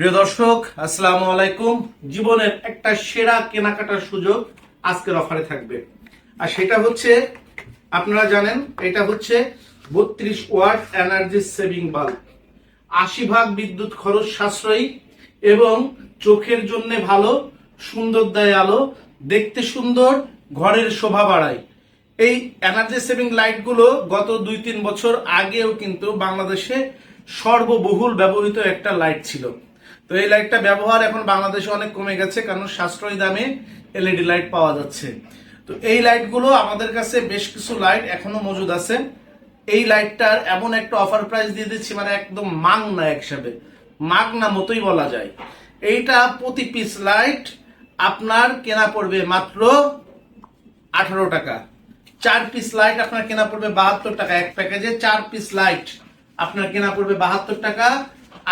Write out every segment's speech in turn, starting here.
প্রিয় দর্শক, আসসালামু আলাইকুম। জীবনের একটা সেরা কেনাকাটার সুযোগ আজকের অফারে থাকবে। আর সেটা হচ্ছে, আপনারা জানেন, এটা হচ্ছে বত্রিশ ওয়াট এনার্জি সেভিং বাল্ব। আশি ভাগ বিদ্যুৎ খরচ সাশ্রয়ী এবং চোখের জন্য ভালো, সুন্দর দেয় আলো, দেখতে সুন্দর, ঘরের শোভা বাড়ায়। এই এনার্জি সেভিং লাইটগুলো গত দুই তিন বছর আগেও কিন্তু বাংলাদেশে সর্ববহুল ব্যবহৃত একটা লাইট ছিল। তো এই লাইটটা ব্যবহার এখন বাংলাদেশে অনেক কমে গেছে, কারণ সাশ্রয়ী দামে এলইডি লাইট পাওয়া যাচ্ছে। তো এই লাইটগুলো আমাদের কাছে বেশ কিছু লাইট এখনও মজুদ আছে। এই লাইটটার এমন একটা অফার প্রাইস দিয়ে দিচ্ছি মানে একদম মাগনা হিসাবে। মাগনা মতোই বলা যায়। এইটা প্রতি পিস লাইট আপনার কেনা পড়বে মাত্র আঠারো টাকা। চার পিস লাইট আপনার কেনা পড়বে বাহাত্তর টাকা। এক প্যাকেজে চার পিস লাইট আপনার কেনা পড়বে বাহাত্তর টাকা।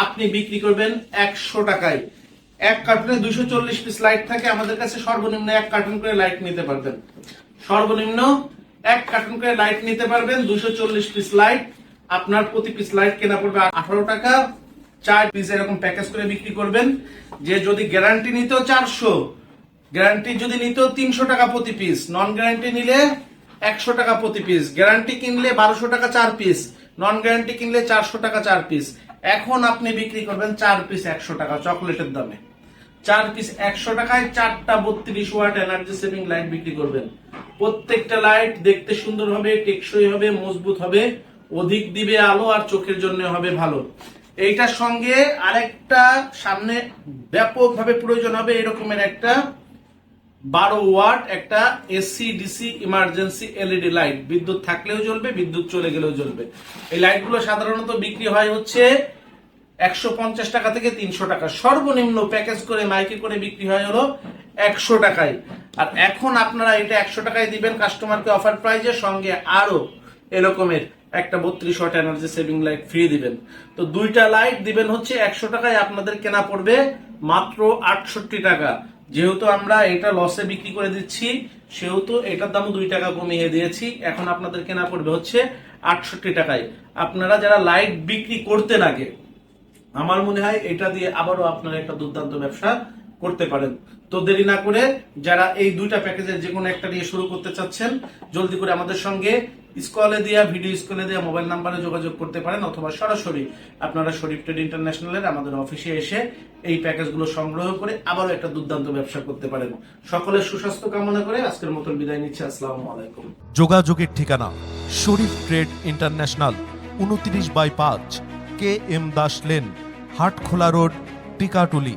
আপনি বিক্রি করবেন একশো টাকায়। এক কার্টুনে দুশো চল্লিশ পিস লাইট থাকে, আমাদের কাছে সর্বনিম্ন এক কার্টুন করে লাইট নিতে পারবেন। সর্বনিম্ন এক কার্টুন করে লাইট নিতে পারবেন দুশো চল্লিশ পিস লাইট আপনার প্রতি পিস লাইট কেনা পড়বে আঠারো টাকা। চার পিস এরকম প্যাকেজ করে বিক্রি করবেন, যে যদি গ্যারান্টি নিত চারশো। গ্যারান্টি যদি নিত তিনশো টাকা প্রতি পিস নন গ্যারান্টি নিলে একশো টাকা প্রতি পিস গ্যারান্টি কিনলে বারোশো টাকা চার পিস নন গ্যারান্টি কিনলে চারশো টাকা চার পিস এখন আপনি বিক্রি করবেন চার পিস একশো টাকা চকলেটের দামে। চার পিস একশো টাকায় চারটা বত্রিশ ওয়াট এনার্জি সেভিং লাইট বিক্রি করবেন। প্রত্যেকটা লাইট দেখতে সুন্দর হবে, টেকসই হবে, মজবুত হবে, অধিক দিবে আলো আর চোখের জন্য হবে ভালো। এইটার সঙ্গে আরেকটা সামনে ব্যাপকভাবে প্রয়োজন হবে এরকমের একটা বারো ওয়াট একটা AC DC emergency LED light বিদ্যুৎ থাকলেও জ্বলবে, বিদ্যুৎ চলে গেলেও জ্বলবে। এই লাইটগুলো সাধারণত বিক্রি হয় হচ্ছে একশো পঞ্চাশ টাকা থেকে তিনশো টাকা। সর্বনিম্ন প্যাকেজ করে মাইকে করে বিক্রি হয় হলো একশো টাকায়। আর এখন আপনারা এটা একশো টাকায় দিবেন কাস্টমারকে অফার প্রাইজের সঙ্গে আরও এরকমের একটা বত্রিশ watt energy saving light free দিবেন। তো দুইটা লাইট দিবেন হচ্ছে একশো টাকায়, আপনাদের কেনা পড়বে মাত্র আটষট্টি টাকা। যেহেতু আমরা এটা লসে বিক্রি করে দিচ্ছি, সেহেতু এটার দামও দুই টাকা কমিয়ে দিয়েছি। এখন আপনাদের কেনা পড়বে হচ্ছে আটষট্টি টাকায়। আপনারা যারা লাইট বিক্রি করতে আগে, আমার মনে হয় এটা দিয়ে আবারও আপনারা একটা দুর্দান্ত ব্যবসা করতে পারেন। তো দেরি না করে যারা এই দুইটা প্যাকেজের যে কোনো একটা দিয়ে শুরু করতে চাচ্ছেন, জলদি করে আমাদের সঙ্গে স্কলে দেওয়া ভিডিও স্কলে দেওয়া মোবাইল নাম্বারে যোগাযোগ করতে পারেন অথবা সরাসরি আপনারা শরীফ ট্রেড ইন্টারন্যাশনালের আমাদের অফিসে এসে এই প্যাকেজগুলো সংগ্রহ করে আবারও একটা দুর্দান্ত ব্যবসা করতে পারেন। সকলের সুস্বাস্থ্য কামনা করে আজকের মতন বিদায় নিচ্ছি। আসসালামু আলাইকুম। যোগাযোগের ঠিকানা শরীফ ট্রেড ইন্টারন্যাশনাল, উনত্রিশ বাই পাঁচ, K M Das lane, Hatkhola road, Tikatuli.